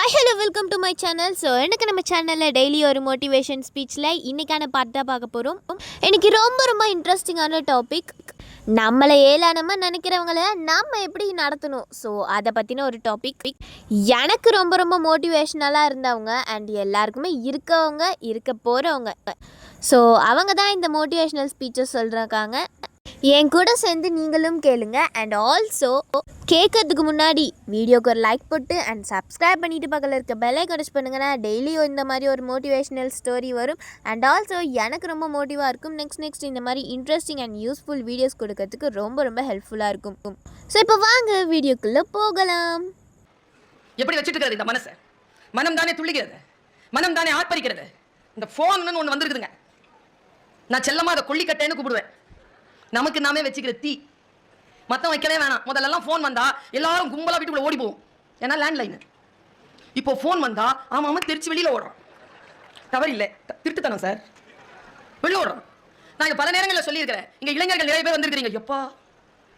Hi hello welcome to my channel so எனக்கு நம்ம சேனலில் டெய்லி ஒரு மோட்டிவேஷன் ஸ்பீச்சில் இன்றைக்கான பார்ட் தான் பார்க்க போகிறோம் எனக்கு ரொம்ப ரொம்ப இன்ட்ரெஸ்டிங்கான டாபிக் நம்மளை ஏளனமாக நினைக்கிறவங்கள நாம் எப்படி நடத்தணும்? ஸோ அதை பற்றின ஒரு டாபிக் எனக்கு ரொம்ப ரொம்ப மோட்டிவேஷ்னலாக இருந்தவங்க அண்ட் எல்லாருக்குமே இருக்கவங்க இருக்க போகிறவங்க ஸோ அவங்க தான் இந்த மோட்டிவேஷ்னல் ஸ்பீச்சஸ் சொல்கிறாங்க என் கூட சேர்ந்து நீங்களும் கேளுங்க. அண்ட் ஆல்சோ கேட்கறதுக்கு முன்னாடி வீடியோக்கு ஒரு லைக் போட்டு அண்ட் சப்ஸ்கிரைப் பண்ணிட்டு பக்கத்தில் இருக்க பெல்லை கடிச்சு பண்ணுங்கன்னா டெய்லியும் இந்த மாதிரி ஒரு மோட்டிவேஷ்னல் ஸ்டோரி வரும். அண்ட் ஆல்சோ எனக்கு ரொம்ப மோட்டிவாக இருக்கும். நெக்ஸ்ட் நெக்ஸ்ட் இந்த மாதிரி இன்ட்ரெஸ்டிங் அண்ட் யூஸ்ஃபுல் வீடியோஸ் கொடுக்கறதுக்கு ரொம்ப ரொம்ப ஹெல்ப்ஃபுல்லாக இருக்கும். ஸோ இப்போ வாங்க வீடியோக்குள்ளே போகலாம். எப்படி வச்சுட்டு இருக்கிறது இந்த மனசை? மனம் தானே துள்ளிக்கிறது மனம் தானே ஆர்ப்பரிக்கிறது. இந்த ஃபோன்னு ஒன்று வந்திருக்குதுங்க. நான் செல்லமாக அதை கொல்லிக்கட்டேன்னு கூப்பிடுவேன். நமக்கு நாமே வச்சுக்கிற தீ. மத்தம் வைக்கவே வேணாம். முதல்ல எல்லாம் ஃபோன் வந்தா எல்லாரும் கும்பலா வீட்டுக்குள்ள ஓடி போவோம் ஏன்னா லேண்ட்லைன் இப்போ ஃபோன் வந்தா ஆமா ஆமா தெரிச்சு வெளியில ஓடுறோம் தவறு இல்லை த- திருட்டுத்தனம் சார் வெளில ஓடுறோம் நான் பல நேரங்களில் சொல்லியிருக்கிறேன். இங்கே இளைஞர்கள் நிறைய பேர் வந்திருக்கிறீங்க. எப்பா?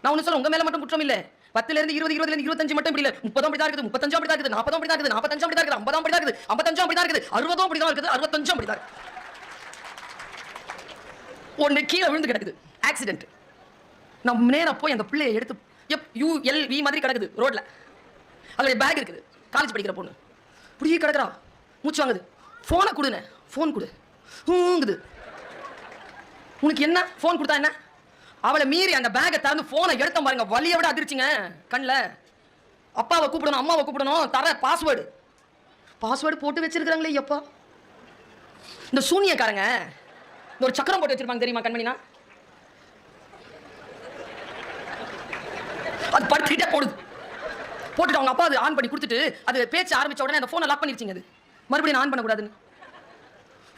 நான் ஒன்று சொல்ல உங்க மேல மட்டும் குற்றம் இல்லை. பத்துலேருந்து இருபது இருபதுலேருந்து இருபத்தஞ்சு மட்டும் இப்படி இல்ல. முப்பதும் அப்படி தான் இருக்குது முப்பத்தஞ்சு அப்படி தான் இருக்குது நாற்பதும் அப்படி தான் இருக்குது நாற்பத்தஞ்சு அப்படி தான் இருக்குது ஐம்பதாம் அப்படி தான் இருக்குது ஐம்பத்தஞ்சும் அப்படி தான் இருக்குது அறுபதும் அப்படி தான் இருக்குது அறுபத்தஞ்சும் அப்படி தான் இருக்குது. ஒன்று கீழே விழுந்து கிடக்குது. ஆக்சிடென்ட் நான் நேராக போய் அந்த பிள்ளையை எடுத்து எப் யூ எல் வி மாதிரி கிடக்குது ரோட்டில் அதோடைய பேக் இருக்குது. காலேஜ் படிக்கிற பொண்ணு. இப்படியே கிடக்குறா. மூச்சு வாங்குது. ஃபோனை கொடுண்ணே ஃபோன் கொடு. ஹூங்குது உனக்கு என்ன? ஃபோன் கொடுத்தா என்ன? அவளை மீறி அந்த பேக்கை திறந்து ஃபோனை எடுத்த பாருங்க. வலியை விட அதிர்ச்சிங்க கண்ணில். அப்பாவை கூப்பிடணும் அம்மாவை கூப்பிடணும். தர பாஸ்வேர்டு பாஸ்வேர்டு போட்டு வச்சிருக்கிறாங்களே எப்பா. இந்த சூனியக்காரங்க இந்த ஒரு சக்கரம் போட்டு வச்சிருப்பாங்க தெரியுமா கண்மணினா? அது படுத்துக்கிட்டே போடுது. போட்டுட்டு அவங்க அப்பா அது ஆன் பண்ணி கொடுத்துட்டு அது பேச்சு ஆரம்பிச்ச உடனே அந்த ஃபோனை லாக் பண்ணிருச்சிங்க அது. மறுபடியும் ஆன் பண்ணக்கூடாதுன்னு.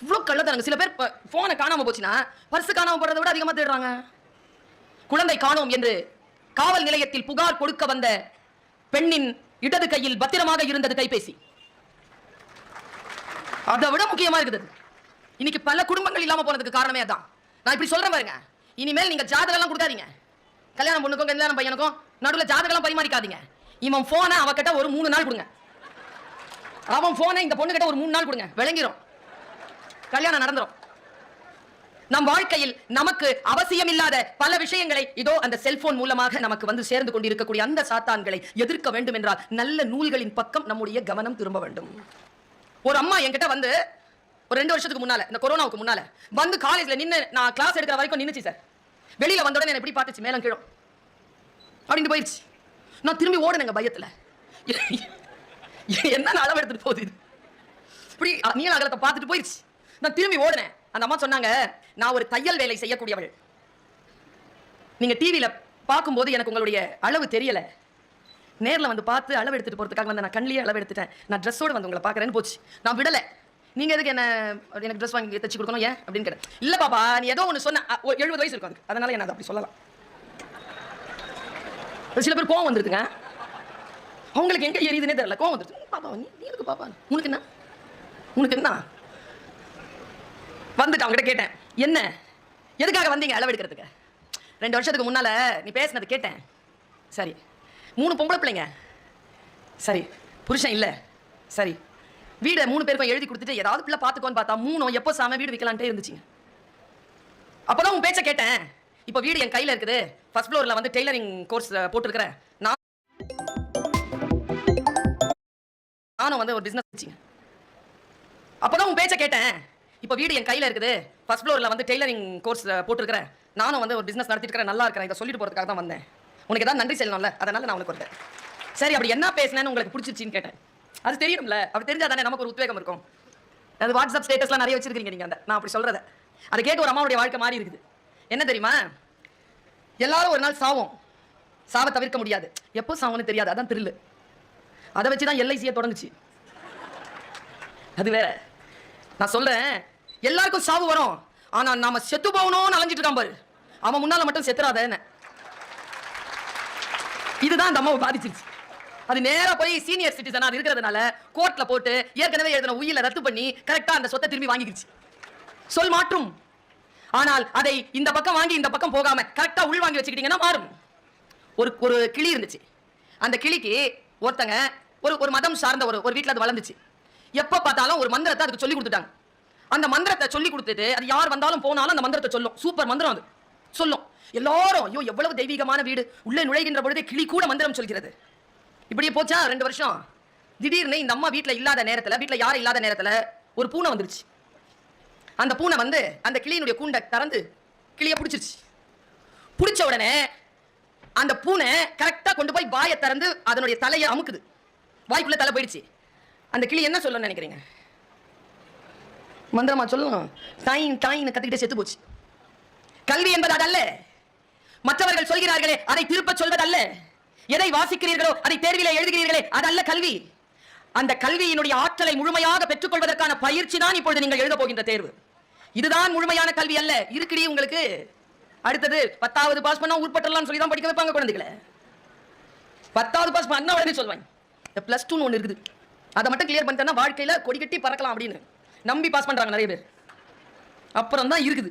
இவ்வளோ கள்ளத்தனங்க. சில பேர் ஃபோனை காணாம போச்சுன்னா பர்ஸ் காணாம போறதை விட அதிகமாக தேடுறாங்க. குழந்தை காணோம் என்று காவல் நிலையத்தில் புகார் கொடுக்க வந்த பெண்ணின் இடது கையில் பத்திரமாக இருந்தது கைபேசி. அதை விட முக்கியமா இருக்குது இன்னைக்கு பல குடும்பங்கள் இல்லாம போனதுக்கு காரணமே அதான். நான் இப்படி சொல்றேன் பாருங்க. இனிமேல் நீங்க ஜாதகம் எல்லாம் கொடுக்காதீங்க. கல்யாணம் பொண்ணுக்கும் கல்யாணம் பையனுக்கும் நடுவில் ஜாதகம் பரிமாறிக்காதீங்க. இவன் போனை அவகிட்ட ஒரு மூணு நாள் கொடுங்க. அவன் போனை இந்த பொண்ணு கிட்ட ஒரு மூணு நாள் கொடுங்க. விளங்கிரும். கல்யாணம் நடந்துரும். நம் வாழ்க்கையில் நமக்கு அவசியம் இல்லாத பல விஷயங்களை இதோ அந்த செல்போன் மூலமாக நமக்கு வந்து சேர்ந்து கொண்டிருக்கக்கூடிய அந்த சாத்தான்களை எதிர்க்க வேண்டும் என்றால் நல்ல நூல்களின் பக்கம் நம்முடைய கவனம் திரும்ப வேண்டும். ஒரு அம்மா என்கிட்ட வந்து ஒரு ரெண்டு வருஷத்துக்கு முன்னால இந்த கொரோனாவுக்கு முன்னால வந்து காலேஜ்ல நின்னு நான் கிளாஸ் எடுக்கிற வரைக்கும் நின்னுச்சு சார் வெளியில வந்த உடனே எப்படி பார்த்துச்சு மேலும் கீழும். அப்படின்னு போயிடுச்சு நான் திரும்பி ஓடுனேங்க பயத்தில். என்ன அளவு எடுத்துட்டு போகுது இது? இப்படி நீல அகலத்தை பார்த்துட்டு போயிடுச்சு நான் திரும்பி ஓடுனேன். அந்த அம்மா சொன்னாங்க நான் ஒரு தையல் வேலை செய்யக்கூடியவள். நீங்கள் டிவியில் பார்க்கும்போது எனக்கு உங்களுடைய அளவு தெரியலை. நேரில் வந்து பார்த்து அளவு எடுத்துட்டு போகிறதுக்காக வந்து நான் கண்ணிலேயே அளவு எடுத்துட்டேன். நான் ட்ரெஸ்ஸோட வந்து உங்களை பார்க்குறேன்னு போச்சு. நான் விடலை. நீங்கள் எதுக்கு என்ன எனக்கு ட்ரெஸ் வாங்கி தச்சு கொடுக்கணும் ஏன்? அப்படின்னு கேட்டேன். இல்லை பாப்பா நீ ஏதோ ஒன்று சொன்ன. எழுபது வயசு இருக்கும் அதுக்கு. அதனால் என்ன அதை அப்படி சொல்லலாம். சில பேர் கோவம் வந்துருதுங்க. அவங்களுக்கு எங்க எரியுதுன்னே தெரியல. கோவம் வந்துருச்சு. பாப்பா நீ எதுக்கு பாப்பா? உனக்கு என்ன? உனக்கு என்ன? வந்துட்டு அவங்ககிட்ட கேட்டேன். என்ன? எதுக்காக வந்தீங்க அளவு எடுக்கிறதுக்கு? ரெண்டு வருஷத்துக்கு முன்னால நீ பேசினது கேட்டேன். சரி. மூணு பொம்பளை பிள்ளைங்க. சரி. புருஷன் இல்லை. சரி. வீடை மூணு பேருக்கும் எழுதி கொடுத்துட்டு ஏதாவது பிள்ளை பார்த்துக்கோன்னு பார்த்தா மூணும் எப்போ சாம வீடு விற்கலான்ட்டே இருந்துச்சுங்க. அப்போதான் உன் பேச்சை கேட்டேன். இப்போ வீடு என் கையில் இருக்குது. ஃபர்ஸ்ட் ஃப்ளோரில் வந்து டெய்லரிங் கோர்ஸ் போட்டிருக்கிறேன். நான் நானும் வந்து ஒரு பிஸ்னஸ் வச்சுங்க. அப்பதான் உன் பேச்சை கேட்டேன். இப்போ வீடு என் கையில் இருக்குது. ஃபர்ஸ்ட் ஃப்ளோரில் வந்து டெய்லரிங் கோர்ஸ் போட்டிருக்கிறேன். நானும் வந்து ஒரு பிஸ்னஸ் நடத்திட்டு இருக்கிறேன். நல்லா இருக்கிறேன். இதை சொல்லிட்டு போகிறதுக்காக தான் வந்தேன். உனக்கு ஏதாவது நன்றி சொல்லணும்ல? அதனால நான் உனக்கு வந்தேன் சரி அப்படி என்ன பேசினேன்னு உங்களுக்கு பிடிச்சிருச்சின்னு கேட்டேன். அது தெரியணும்ல அப்படி தெரிஞ்சா தானே நமக்கு ஒரு உத்வேகம் இருக்கும். அது வாட்ஸ்அப் ஸ்டேட்டஸ்லாம் நிறைய வச்சிருக்கீங்க நீங்கள் அந்த நான் அப்படி சொல்கிறத அதை கேட்டு ஒரு அம்மாவுடைய வாழ்க்கை மாறி இருக்குது. என்ன தெரியுமா? எல்லாரும் ஒரு நாள் சாவோம். சாவை தவிர்க்க முடியாது. எப்போ சாவோன்னு தெரியாது. அதான் த்ரில்லு அதை வச்சு தான் எல்ஐசியை தொடங்குச்சு. அது வேற. நான் சொல்றேன் எல்லாருக்கும் சாவு வரும். ஆனா நாம செத்து போகணும்னு அலைஞ்சிட்டு இருக்கான் பாரு. அவன் முன்னால மட்டும் செத்துறாத என்ன? இதுதான் அந்த அம்மாவை பாதிச்சிருச்சு. அது நேரா போய் சீனியர் சிட்டிசனா அது இருக்கிறதுனால கோர்ட்ல போட்டு ஏற்கனவே எழுதின உயிரை ரத்து பண்ணி கரெக்டா அந்த சொத்தை திரும்பி வாங்கிக்கிச்சு சொல் மாற்றும். ஆனால் அதை இந்த பக்கம் வாங்கி இந்த பக்கம் போகாம கரெக்டா உள் வாங்கி வச்சுக்கிட்டீங்கன்னா மாறும். ஒரு ஒரு கிளி இருந்துச்சு. அந்த கிளிக்கு ஒருத்தங்க ஒரு ஒரு மதம் சார்ந்த ஒரு ஒரு வீட்டில் அது வளர்ந்துச்சு. எப்போ பார்த்தாலும் ஒரு மந்திரத்தை அதுக்கு சொல்லி கொடுத்துட்டாங்க. அந்த மந்திரத்தை சொல்லி கொடுத்துட்டு அது யார் வந்தாலும் போனாலும் அந்த மந்திரத்தை சொல்லும். சூப்பர் மந்திரம் அது. சொல்லும். எல்லாரும் ஐயோ எவ்வளவு தெய்வீகமான வீடு. உள்ளே நுழைகின்ற பொழுது கிளி கூட மந்திரம் சொல்கிறது. இப்படியே போச்சா? ரெண்டு வருஷம். திடீர்னு இந்த அம்மா வீட்டில் இல்லாத நேரத்தில் வீட்டில் யாரும் இல்லாத நேரத்தில் ஒரு பூனை வந்துருச்சு. அந்த பூனை வந்து அந்த கிளியினுடைய கூண்டை திறந்து கிளியை பிடிச்சிருச்சு. பிடிச்ச உடனே அந்த பூனை கரெக்டாக கொண்டு போய் வாயை திறந்து அதனுடைய தலையை அமுக்குது. வாய்க்குள்ளே தலை போயிடுச்சு. அந்த கிளி என்ன சொல்லணும்னு நினைக்கிறீங்க? மந்திரமா சொல்லணும் தாயின் தாயின்னு கற்றுக்கிட்டே செத்து போச்சு. கல்வி என்பது அதல்ல. மற்றவர்கள் சொல்கிறார்களே அதை திருப்ப சொல்வதல்ல. எதை வாசிக்கிறீர்களோ அதை தேர்விலே எழுதுகிறீர்களே அதல்ல கல்வி. அந்த கல்வியினுடைய ஆற்றலை முழுமையாக பெற்றுக்கொள்வதற்கான பயிற்சி தான் இப்பொழுது நீங்கள் எழுத போகின்ற தேர்வு. இதுதான் முழுமையான கல்வி அல்ல. இருக்குடி உங்களுக்கு? அடுத்தது பத்தாவது பாஸ் பண்ணா உட்பட்டலாம் சொல்லி தான் படிக்க வைப்பாங்க குழந்தைகளை. பத்தாவது பாஸ் பண்ண உடனே சொல்லுவாங்க. இந்த பிளஸ் டூன்னு ஒன்று இருக்குது. அதை மட்டும் கிளியர் பண்ணிட்டேன்னா வாழ்க்கையில் கொடி கட்டி பறக்கலாம் அப்படின்னு. நம்பி பாஸ் பண்றாங்க நிறைய பேர். அப்புறம் தான் இருக்குது.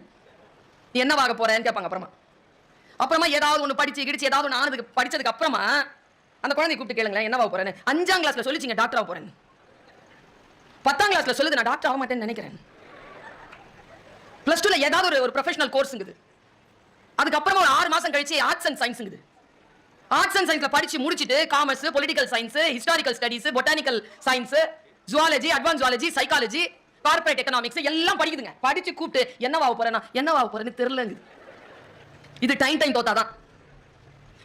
நீ என்னவாக போறேன்னு கேட்பாங்க அப்புறமா. அப்புறமா ஏதாவது ஒன்று படிச்சு கிடிச்சு ஏதாவது ஒன்று ஆனதுக்கு படித்ததுக்கு அப்புறமா அந்த குழந்தைய கூப்பிட்டு கேளுங்களேன் என்னவா போறேன்னு. அஞ்சாம் கிளாஸ்ல சொல்லிச்சிங்க டாக்டர் ஆக போறேன்னு. பத்தாம் கிளாஸ்ல சொல்லுது நான் டாக்டர் ஆக மாட்டேன்னு நினைக்கிறேன். பிளஸ் டூல ஏதாவது ஒரு ஒரு ப்ரொஃபஷனல் கோர்ஸுங்குது அதுக்கப்புறமா ஒரு ஆறு மாசம் கழிச்சு ஆர்ட்ஸ் அண்ட் சயின்ஸுங்குது ஆர்ட்ஸ் அண்ட் சயின்ஸ்ல படிச்சு முடிச்சுட்டு commerce political science historical studies botanical science zoology advance zoology psychology corporate economics எல்லாம் படிக்குதுங்க. படிச்சு கூப்பிட்டு என்னவாக போறேன்னா என்னவாக போறேன்னு தெரியலங்குது. இது டைம் டைம் தோத்தாதான்.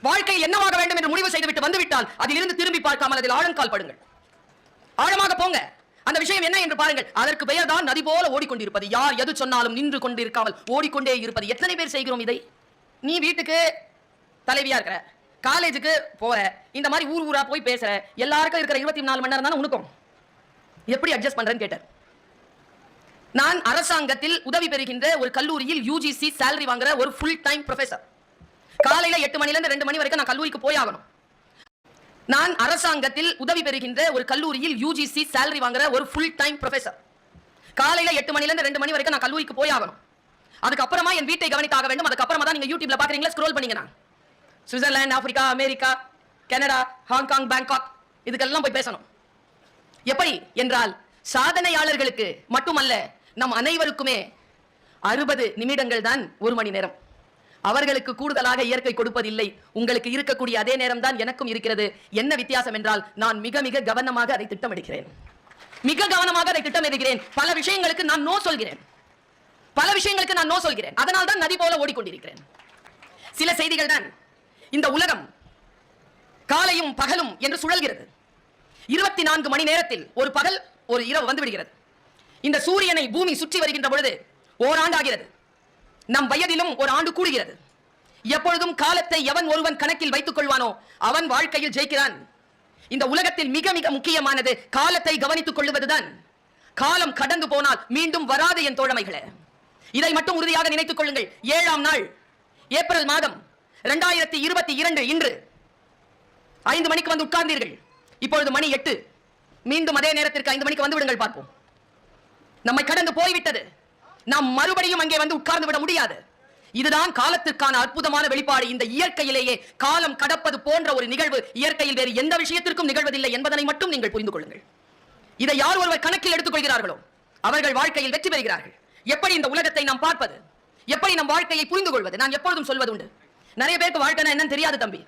வாழ்க்கையில் என்னவாக வேண்டும் என்று முடிவு செய்துவிட்டு வந்துவிட்டால் அதிலிருந்து திரும்பி பார்க்காமல் அதில் ஆழங்கால் படுங்கள். ஆழமாக போங்க. அந்த விஷயம் என்ன என்று பாருங்கள். அதற்கு பெயர் தான் நதி போல ஓடிக்கொண்டிருப்பது. யார் எது சொன்னாலும் நின்று கொண்டு இருக்காமல் ஓடிக்கொண்டே இருப்பது. எத்தனை பேர் செய்கிறோம் இதை? நீ வீட்டுக்கு தலைவியா இருக்கிற காலேஜுக்கு போற இந்த மாதிரி ஊர் ஊரா போய் பேசுற எல்லாருக்கும் இருக்கிற இருபத்தி நாலு மணி நேரம் தானே உனக்கும்? எப்படி அட்ஜஸ்ட் பண்றேன்னு கேட்டார். நான் அரசாங்கத்தில் உதவி பெறுகின்ற ஒரு கல்லூரியில் யூஜிசி சேலரி வாங்குற ஒரு ஃபுல் டைம் ப்ரொஃபசர் காலையில எட்டு மணில இருந்து ரெண்டு மணி வரைக்கும் நான் கல்லூரிக்கு போய் ஆகணும் நான் அரசாங்கத்தில் உதவி பெறுகின்ற ஒரு கல்லூரியில் யூஜிசி சேலரி வாங்குற ஒரு ஃபுல் டைம் ப்ரொஃபசர் காலையில எட்டு மணில இருந்து ரெண்டு மணி வரைக்கும் நான் கல்லூரிக்கு போய் ஆகணும் அதுக்கப்புறமா என் வீட்டை கவனித்தாக வேண்டும். அதுக்கப்புறமா தான் நீங்க யூடியூப்ல பாக்குறீங்களா? ஸ்க்ரோல் பண்ணீங்கன்னா. Switzerland Africa America Canada Hong Kong Bangkok இதுக்கெல்லாம் போய் பேசணும். எப்படி என்றால் சாதனையாளர்களுக்கு மட்டுமல்ல நம் அனைவருக்குமே அறுபது நிமிடங்கள் தான் ஒரு மணி நேரம். அவர்களுக்கு கூடுதலாக இயற்கை கொடுப்பதில்லை. உங்களுக்கு இருக்கக்கூடிய அதே நேரம் தான் எனக்கும் இருக்கிறது. என்ன வித்தியாசம் என்றால் நான் மிக மிக கவனமாக அதை திட்டமிடுகிறேன். மிக கவனமாக அதை திட்டமிடுகிறேன். பல விஷயங்களுக்கு நான் நோ சொல்கிறேன். பல விஷயங்களுக்கு நான் நோ சொல்கிறேன். அதனால் தான் நதி போல ஓடிக்கொண்டிருக்கிறேன். சில செய்திகள் தான் இந்த உலகம் காலையும் பகலும் என்று சுழல்கிறது. இருபத்தி நான்கு மணி நேரத்தில் ஒரு பகல் ஒரு இரவு வந்து விடுகிறது. இந்த சூரியனை பூமி சுற்றி வருகின்ற பொழுது ஓராண்டு ஆகிறது நம் வயதிலும் ஒரு ஆண்டு கூடுகிறது. எப்பொழுதும் காலத்தை எவன் ஒருவன் கணக்கில் வைத்துக் கொள்வானோ அவன் வாழ்க்கையில் ஜெயிக்கிறான். இந்த உலகத்தில் மிக மிக முக்கியமானது காலத்தை கவனித்துக் கொள்வதுதான் காலம் கடந்து போனால் மீண்டும் வராது என் தோழமைகளே. இதை மட்டும் உறுதியாக நினைத்துக் கொள்ளுங்கள். ஏழாம் நாள் ஏப்ரல் மாதம் இரண்டாயிரத்தி இருபத்தி இரண்டு இன்று. ஐந்து மணிக்கு வந்து உட்கார்ந்தீர்கள். இப்பொழுது மணி எட்டு. மீண்டும் அதே நேரத்திற்கு ஐந்து மணிக்கு வந்து விடுங்கள் பார்ப்போம். நம்மை கடந்து போய்விட்டது. நாம் மறுபடியும் அங்கே வந்து உட்கார்ந்து விட முடியாது. இதுதான் காலத்திற்கான அற்புதமான வெளிப்பாடு. இந்த இயற்கையிலேயே காலம் கடப்பது போன்ற ஒரு நிகழ்வு இயற்கையில் வேறு எந்த விஷயத்திற்கும் நிகழ்வதில்லை என்பதனை மட்டும் நீங்கள் புரிந்து கொள்ளுங்கள். இதை யார் ஒருவர் கணக்கில் எடுத்துக் கொள்கிறார்களோ அவர்கள் வாழ்க்கையில் வெற்றி பெறுகிறார்கள். எப்படி இந்த உலகத்தை நாம் பார்ப்பது? எப்படி நம் வாழ்க்கையை புரிந்து கொள்வது? நான் எப்பொழுதும் சொல்வது உண்டு. நிறைய பேருக்கு வாழ்க்கைனா என்னன்னு தெரியாது தம்பி.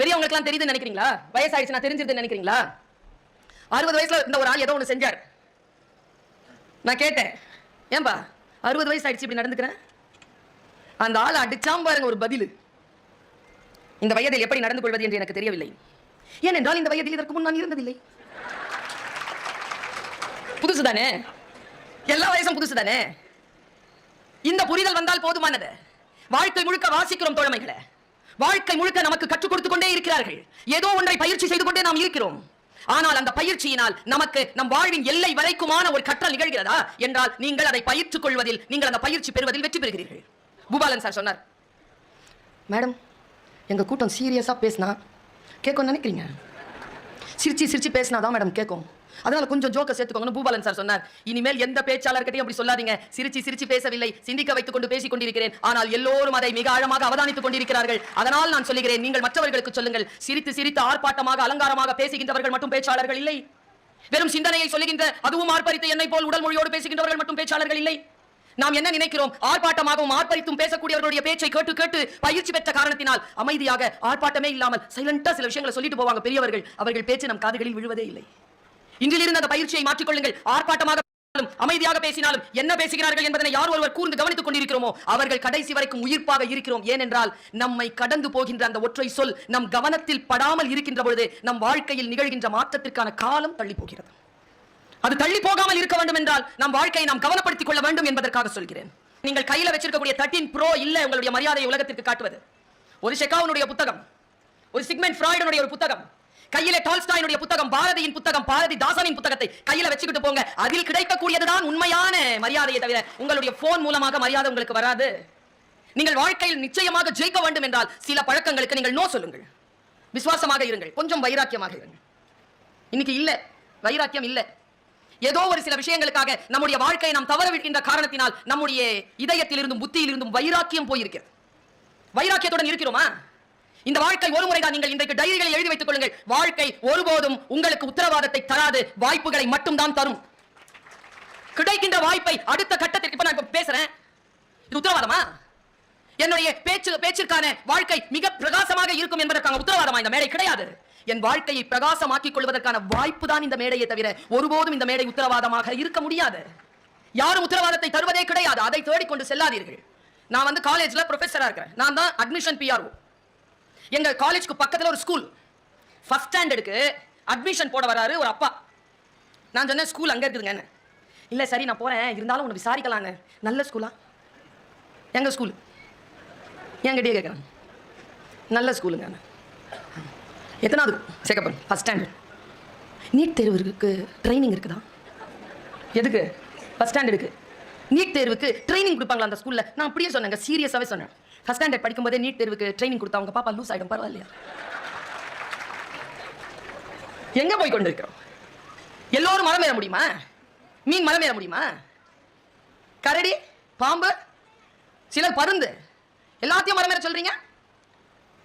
பெரியவங்களுக்குலாம் தெரியுதுன்னு நினைக்கிறீங்களா? வயசாயிடுச்சு நான் தெரிஞ்சிருதுன்னு நினைக்கிறீங்களா? அறுபது வயசுல இந்த ஒரு ஆள் ஏதோ ஒன்று செஞ்சார். நான் கேட்டேன். ஏன்பா அறுபது வயசு ஆயிடுச்சு இப்படி நடந்துக்கிறேன் அந்த ஆள் அடிச்சாம் பாருங்க ஒரு பதில். இந்த வயதில் எப்படி நடந்து கொள்வது என்று எனக்கு தெரியவில்லை. ஏனென்றால் இந்த வயதில் இதற்கு முன் நான் இருந்ததில்லை. புதுசு தானே? எல்லா வயசும் புதுசு தானே? இந்த புரிதல் வந்தால் போதுமானது. வாழ்க்கை முழுக்க வாசிக்கிறோம் தோழமைகளை. வாழ்க்கை முழுக்க நமக்கு கற்றுக் கொடுத்து கொண்டே இருக்கிறார்கள். ஏதோ ஒன்றை பயிற்சி செய்து கொண்டே நாம் இருக்கிறோம். ஆனால் அந்த பயிற்சியினால் நமக்கு நம் வாழ்வின் எல்லை வரைக்குமான ஒரு கற்றல் நிகழ்கிறதா? என்றால் நீங்கள் அதை பயிற்றுக் கொள்வதில் நீங்கள் அந்த பயிற்சி பெறுவதில் வெற்றி பெறுகிறீர்கள். பூபாலன் சார் சொன்னார். மேடம் எங்க கூட்டம் சீரியஸா பேசினா கேட்கும் நினைக்கிறீங்க? சிரிச்சு சிரிச்சு பேசினாதான் மேடம் கேட்கும் அதனால கொஞ்சம் ஜோக்க சேர்த்துக்கோங்கன்னு பூபாலன் சார் சொன்னார். இனிமேல் எந்த பேச்சாளர்கிட்டையும் அப்படி சொல்லாதீங்க. சிரிச்சு சிரிச்சு பேசவில்லை. சிந்திக்க வைத்துக் கொண்டு பேசிக் கொண்டிருக்கிறேன். ஆனால் எல்லோரும் அதை மிக ஆழமாக அவதானித்துக் கொண்டிருக்கிறார்கள். அதனால் நான் சொல்லுகிறேன் நீங்கள் மற்றவர்களுக்கு சொல்லுங்கள். சிரித்து சிரித்து ஆர்ப்பாட்டமாக அலங்காரமாக பேசுகின்றவர்கள் மட்டும் பேச்சாளர்கள் இல்லை. வெறும் சிந்தனையை சொல்லுகின்ற அதுவும் ஆர்ப்பரித்து என்னை போல் உடல் மொழியோடு பேசுகின்றவர்கள் மட்டும் பேச்சாளர்கள் இல்லை. நாம் என்ன நினைக்கிறோம்? ஆர்ப்பாட்டமாகவும் ஆர்ப்பரித்தும் பேசக்கூடியவர்களுடைய பேச்சை கேட்டு கேட்டு பயிற்சி பெற்ற காரணத்தினால் அமைதியாக ஆர்ப்பாட்டமே இல்லாமல் சைலண்டா சில விஷயங்களை சொல்லிட்டு போவாங்க பெரியவர்கள். அவர்கள் பேச்சு நம் காதுகளில் விழுவதே இல்லை. இன்றிலிருந்து அந்த பயிற்சியை மாற்றிக்கொள்ளுங்கள். ஆர்ப்பாட்டமாக அமைதியாக பேசினாலும் என்ன பேசுகிறார்கள் என்பதனை யார் ஒருவர் கூர்ந்து கவனித்துக் கொண்டிருக்கிறோமோ அவர்கள் கடைசி வரைக்கும் உயிர்ப்பாக இருக்கிறோம். ஏனென்றால் நம்மை கடந்து போகின்ற அந்த ஒற்றை சொல் நம் கவனத்தில் படாமல் இருக்கின்ற பொழுது நம் வாழ்க்கையில் நிகழ்கின்ற மாற்றத்திற்கான காலம் தள்ளி போகிறது அது தள்ளி போகாமல் இருக்க வேண்டும் என்றால் நம் வாழ்க்கையை நாம் கவனப்படுத்திக் கொள்ள வேண்டும் என்பதற்காக சொல்கிறேன். நீங்கள் கையில வச்சிருக்கக்கூடிய தட்டின் ப்ரோ இல்ல உங்களுடைய மரியாதையை உலகத்திற்கு காட்டுவது. ஒரு ஷெகாவனுடைய புத்தகம். ஒரு சிக்மெண்ட் ஃப்ராய்டனுடைய ஒரு புத்தகம். கையில டால்ஸ்டாயினுடைய புத்தகம் பாரதியின் புத்தகம் பாரதி தாசனின் புத்தகத்தை கையில வச்சுக்கிட்டு போங்க. அதில் கிடைக்கக்கூடியதுதான் உண்மையான மரியாதையை தவிர உங்களுடைய போன் மூலமாக மரியாதை உங்களுக்கு வராது. நீங்கள் வாழ்க்கையில் நிச்சயமாக ஜெயிக்க வேண்டும் என்றால் சில பழக்கங்களுக்கு நீங்கள் நோ சொல்லுங்கள். விசுவாசமாக இருங்கள். கொஞ்சம் வைராக்கியமாக இருங்கள். இன்னைக்கு இல்ல. வைராக்கியம் இல்ல. ஏதோ ஒரு சில விஷயங்களுக்காக நம்முடைய வாழ்க்கையை நாம் தவற விடுகின்ற காரணத்தினால் நம்முடைய இதயத்தில் இருந்தும் புத்தியில் இருந்தும் வைராக்கியம் போயிருக்கிறது. வைராக்கியத்துடன் இருக்கிறோமா? இந்த வாழ்க்கை ஒரு முறைதான் நீங்கள் இன்றைக்கு டைரிகளை எழுதி வைத்துக் கொள்ளுங்கள். வாழ்க்கை ஒருபோதும் உங்களுக்கு உத்தரவாதத்தை தராது. வாய்ப்புகளை மட்டும்தான் தரும். கிடைக்கின்ற வாய்ப்பை அடுத்த கட்டத்திற்கு இப்ப நான் பேசுறேன். இது உத்தரவாதமா? என்னுடைய பேச்சு பேச்சிற்கான வாழ்க்கை மிக பிரகாசமாக இருக்கும் என்பதற்கான உத்தரவாதமா? இந்த மேடை கிடையாது. என் வாழ்க்கையை பிரகாசமாக்கிக் கொள்வதற்கான வாய்ப்பு தான் இந்த மேடையை தவிர ஒருபோதும் இந்த மேடை உத்தரவாதமாக இருக்க முடியாது. யாரும் உத்தரவாதத்தை தருவதே கிடையாது. அதை தேடிக்கொண்டு செல்லாதீர்கள். நான் வந்து காலேஜ்ல ப்ரொஃபஸரா இருக்கிறேன். நான் தான் அட்மிஷன் பிஆர்ஓ எங்க காலேஜ்க்கு பக்கத்துல ஒரு ஸ்கூல் ஃபர்ஸ்ட் ஸ்டாண்டர்டுக்கு அட்மிஷன் போட வராரு ஒரு அப்பா. நான் சொன்னேன் ஸ்கூல் அங்க இருக்குதுங்க இல்ல சரி நான் போறேன். இருந்தாலும் உன்னை விசாரிக்கலாங்க. நல்ல ஸ்கூலா எங்க ஸ்கூல் என்கிட்டயே கேட்குறேன் நல்ல ஸ்கூலுங்க எத்தனாவது? சேகப்பன் ஃபஸ்ட் ஸ்டாண்டர்ட் நீட் தேர்வுக்கு ட்ரைனிங் இருக்குதா? எதுக்கு? ஃபஸ்ட் ஸ்டாண்டர்டுக்கு நீட் தேர்வுக்கு ட்ரைனிங் கொடுப்பாங்களா அந்த ஸ்கூலில் நான் அப்படியே சொன்னேங்க. சீரியஸாகவே சொன்னேன். ஃபஸ்ட் ஸ்டாண்டர்ட் படிக்கும்போதே நீட் தேர்வுக்கு ட்ரைனிங் கொடுத்தா உங்க பாப்பா லூஸ் ஆகிடும் பரவாயில்லையா? எங்க போய் கொண்டு இருக்கிறோம் எல்லோரும் மரம் ஏற முடியுமா? மீன் மரம் ஏற முடியுமா? கரடி பாம்பு சிலர் பருந்து. எல்லாத்தையும் மரம் ஏற சொல்றீங்க?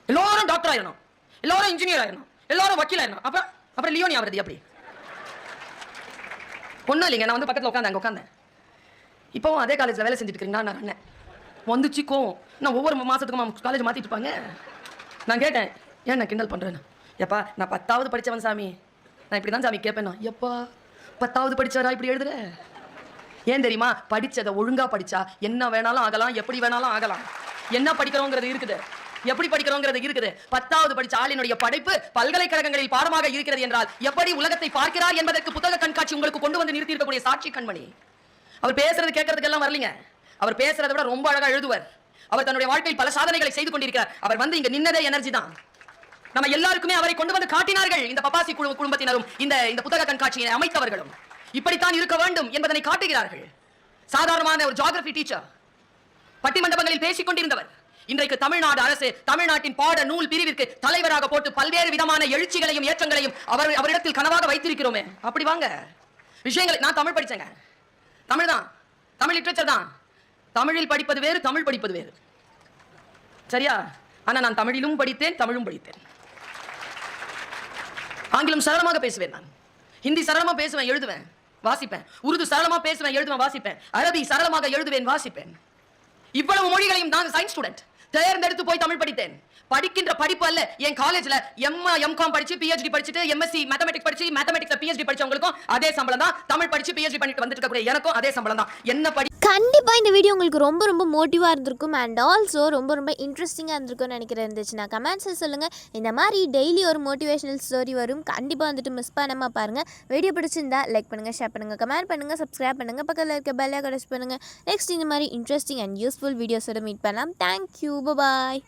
எல்லோரும் டாக்டர் ஆயிடணும். எல்லோரும் இன்ஜினியர் ஆயிடணும். எல்லோரும் வக்கீல் ஆயிடணும். அப்புறம் அப்புறம் லியோனி ஆகிறது அப்படி ஒன்றும் இல்லைங்க நான் வந்து பக்கத்தில் உட்காந்தேன் அங்கே உட்காந்தேன் இப்போவும் அதே காலேஜில் வேலை செஞ்சுட்டு இருக்கீங்களா நான் அண்ணன். வந்துச்சு கோவம் நான் ஒவ்வொரு மாதத்துக்கும் காலேஜ் மாற்றிட்டு இருப்பாங்க. நான் கேட்டேன் ஏன் நான் கிண்டல் பண்ணுறேன்னு எப்பா நான் பத்தாவது படித்தவன் சாமி. நான் இப்படி தான் சாமி கேட்பேன் நான். எப்பா பத்தாவது படித்தாரா இப்படி எழுதுற? ஏன் தெரியுமா? படித்ததை ஒழுங்காக படித்தா என்ன வேணாலும் ஆகலாம் எப்படி வேணாலும் ஆகலாம். என்ன படிக்கிறோங்கிறது இருக்குது. எப்படி படிக்கிறோங்கிறது இருக்குது. பத்தாவது படிச்ச ஆளினுடைய படைப்பு பல்கலைக்கழகங்களில் பாடமாக இருக்கிறது என்றால் எப்படி உலகத்தை பார்க்கிறார் என்பதற்கு புத்தக கண்காட்சி உங்களுக்கு கொண்டு வந்து நிறுத்தி இருக்கக்கூடிய சாட்சி கண்மணி? அவர் பேசுறது கேட்கறதுக்கெல்லாம் வரலீங்க. அவர் பேசுறதை விட ரொம்ப அழகா எழுதுவார். அவர் தன்னுடைய வாழ்க்கையில் பல சாதனைகளை செய்து கொண்டிருக்கிறார். அவர் வந்து இங்க நின்னதே எனர்ஜி தான். நம்ம எல்லாருக்குமே அவரை கொண்டு வந்து காட்டினார்கள் இந்த பப்பாசி குழு குடும்பத்தினரும் இந்த இந்த புத்தக கண்காட்சியை அமைத்தவர்களும். இப்படித்தான் இருக்க வேண்டும் என்பதனை காட்டுகிறார்கள். சாதாரணமான ஒரு ஜியாகிரபி டீச்சர் பட்டிமண்டபங்களில் பேசிக் கொண்டிருந்தவர். இன்றைக்கு தமிழ்நாடு அரசு தமிழ்நாட்டின் பாட நூல் பிரிவிற்கு தலைவராக போட்டு பல்வேறு விதமான எழுச்சிகளையும் ஏற்றங்களையும் அவர் அவரிடத்தில் கனவாக வைத்திருக்கிறோமே. அப்படி வாங்க. விஷயங்களை நான் தமிழ் படிச்சேங்க. தமிழ் தான். தமிழ் லிட்ரேச்சர் தான். தமிழில் படிப்பது வேறு தமிழ் படிப்பது வேறு. சரியா? ஆனால் நான் தமிழிலும் படித்தேன் தமிழும் படித்தேன். ஆங்கிலம் சரளமாக பேசுவேன் நான். ஹிந்தி சரளமாக பேசுவேன் எழுதுவேன் வாசிப்பேன். உருது சரளமாக பேசுவேன் எழுதுவேன் வாசிப்பேன். அரபி சரளமாக எழுதுவேன் வாசிப்பேன். இவ்வளவு மொழிகளையும் நான் சயின்ஸ் ஸ்டூடெண்ட் தேர்ந்தெடுத்து போய் தமிழ் படித்தேன். படிக்கின்ற படிப்பு அல்ல. என் காலேஜ்ல எம்மா எம்காம் படிச்சு பிஹெச்டி படிச்சுட்டு எம்எஸ்சி மேத்தமெட்டிக்ஸ் படிச்சு மேத்தமெட்டிக்ஸ்ல பிஹெச்டி படிச்சவங்களுக்கும் அதே சம்பளம் தான் தமிழ் படிச்சு பிஹெச்டி பண்ணிட்டு வந்துட்டு இருக்கக்கூடிய எனக்கும் அதே சம்பளம் தான். என்ன படி கண்டிப்பாக இந்த வீடியோ உங்களுக்கு ரொம்ப ரொம்ப மோட்டிவாக இருந்திருக்கும் அண்ட் ஆல்சோ ரொம்ப ரொம்ப இன்ட்ரெஸ்டிங்காக இருந்திருக்கும்னு நினைக்கிறேன். இருந்துச்சுன்னா கமெண்ட்ஸில் சொல்லுங்கள் இந்த மாதிரி டெய்லி ஒரு மோட்டிவேஷனல் ஸ்டோரி வரும். கண்டிப்பாக வந்துட்டு மிஸ் பண்ணாமல் பாருங்கள் வீடியோ பிடிச்சிருந்தா லைக் பண்ணுங்கள் ஷேர் பண்ணுங்கள் கமெண்ட் பண்ணுங்கள் சப்ஸ்கிரைப் பண்ணுங்கள் பக்கத்தில் இருக்க பெல்லை கடைசி பண்ணுங்கள் நெக்ஸ்ட் இந்த மாதிரி இன்ட்ரெஸ்டிங் அண்ட் யூஸ்ஃபுல் வீடியோஸோட மீட் பண்ணலாம். Thank you bye